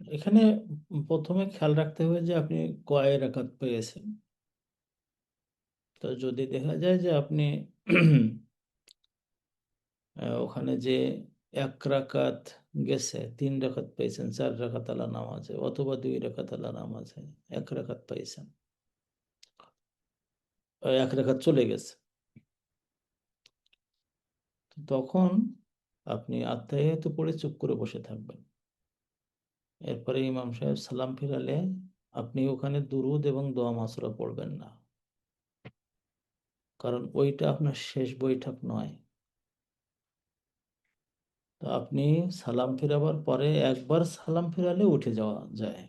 এখানে প্রথমে খেয়াল রাখতে হবে যে আপনি কয় রাকাত পেয়েছেন। তো যদি দেখা যায় যে আপনি ওখানে যে এক রাকাত গেছে তিন রাকাত পেয়েছেন চার রাকাত আলা নামাজে অথবা দুই রাকাত আলা নামাজে এক রাকাত পাইছেন আহ, এক রাকাত চলে গেছে। তখন আপনি আত্মায় পড়ে চুপ করে বসে থাকবেন। এরপরে ইমাম সাহেব সালাম ফিরালে, আপনি ওখানে দুরুদ এবং দোয়া মাসুরা পড়বেন না। কারণ ওইটা আপনার শেষ বৈঠক নয়। তো আপনি সালাম ফিরাবার পরে একবার সালাম ফিরালে উঠে যাওয়া যায়।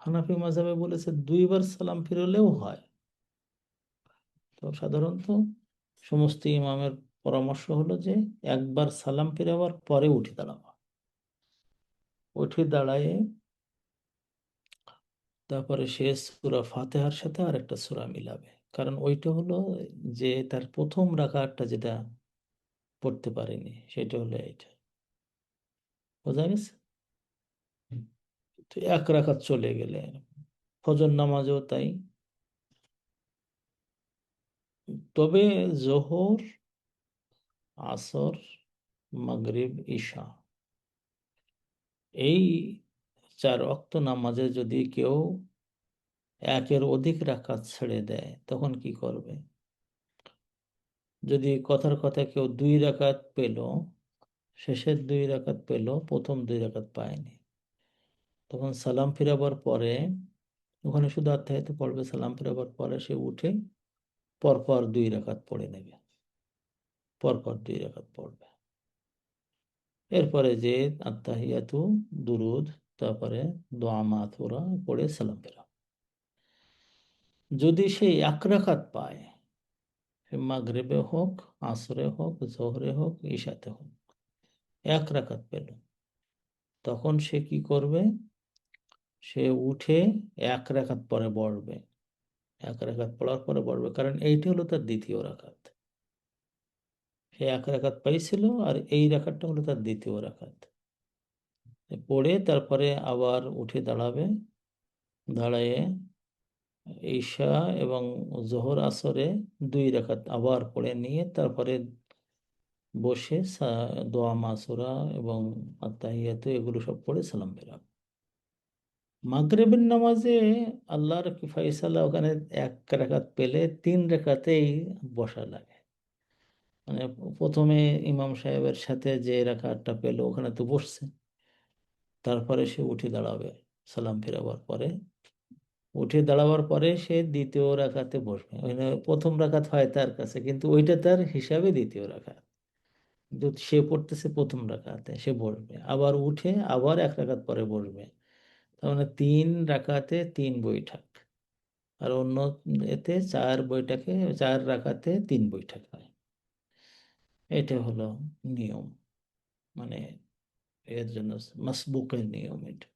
হানাফি মাঝাবে বলেছে, দুইবার সালাম ফিরলেও হয়। তো সাধারণত সমস্ত ইমামের পরামর্শ হলো যে, একবার সালাম ফিরাবার পরে উঠে দাঁড়াবা। উঠে দাঁড়ায় তারপরে সে সুরা ফাতেহার সাথে আর একটা সুরা মিলাবে। কারণ ওইটা হলো যে তার প্রথম রাকাতটা যেটা পড়তে পারেনি সেটা হলো এইটা। বোঝা গেছে? তো এক রাকাত চলে গেলে ফজর নামাজও তাই। তবে জোহর আসর মাগরিব ঈশা এই চার অক্ত নামাজে যদি কেউ একের অধিক রাকাত ছেড়ে দেয়, তখন কি করবে? যদি কথার কথা কেউ দুই রাকাত পেল, শেষের দুই রাকাত পেল, প্রথম দুই রাকাত পায়নি, তখন সালাম ফিরাবার পরে, ওখানে শুধু আত্মাহিত পড়বে সালাম ফিরাবার পরে সে উঠে পরপর দুই রাকাত পড়ে নেবে, পরপর দুই রাকাত পড়বে। এরপরে যে আত্মাহিয়াতু দুরুদ, তারপরে দোয়া মাথুরা, পড়ে সালাম ফেরা যদি সে এক রাকাত পায় মাগরেবে হোক, আসরে হোক, জোহরে হোক, ঈশাতে হোক, এক রাকাত পেল, তখন সে কি করবে? সে উঠে এক রাকাত পরে বসবে। এক রাকাত পড়ার পরে বড়বে কারণ এইটি হলো তার দ্বিতীয় রাকাত। সে এক রাকাত পাইছিল আর এই রাকাতটা হলো তার দ্বিতীয় রাকাত পড়ে তারপরে আবার উঠে দাঁড়াবে। দাঁড়ায়ে ঈশা এবং জোহর আসরে দুই রাকাত আবার পড়ে নিয়ে তারপরে বসে দোয়া, মাসুরা এবং আত্মাহিয়াত এগুলো সব পড়ে সালাম ফেরাবে মাগরেবের নামাজে আল্লাহর ফয়সালা ওখানে এক রেখাত পেলে তিন রাকাতেই বসা লাগে। মানে প্রথমে ইমাম সাহেবের সাথে যে রাকাতটা পেল, ওখানে তো বসছে। তারপরে সে উঠে দাঁড়াবে, সালাম ফেরাবার পরে। উঠে দাঁড়াবার পরে সে দ্বিতীয় রাকাতে বসবে। প্রথম রাকাত হয় তার কাছে, কিন্তু ওইটা তার হিসাবে দ্বিতীয় রাকাত। কিন্তু সে পড়তেছে প্রথম রাকাতে, সে বসবে। আবার উঠে আবার এক রাকাত পরে বসবে। তার মানে তিন রাকাতে তিন বৈঠক। আর অন্য এতে চার বৈঠকে, চার রাখাতে তিন বৈঠক হয়। এটা হলো নিয়ম। মানে এর জন্য মাসবুকের নিয়ম এটা।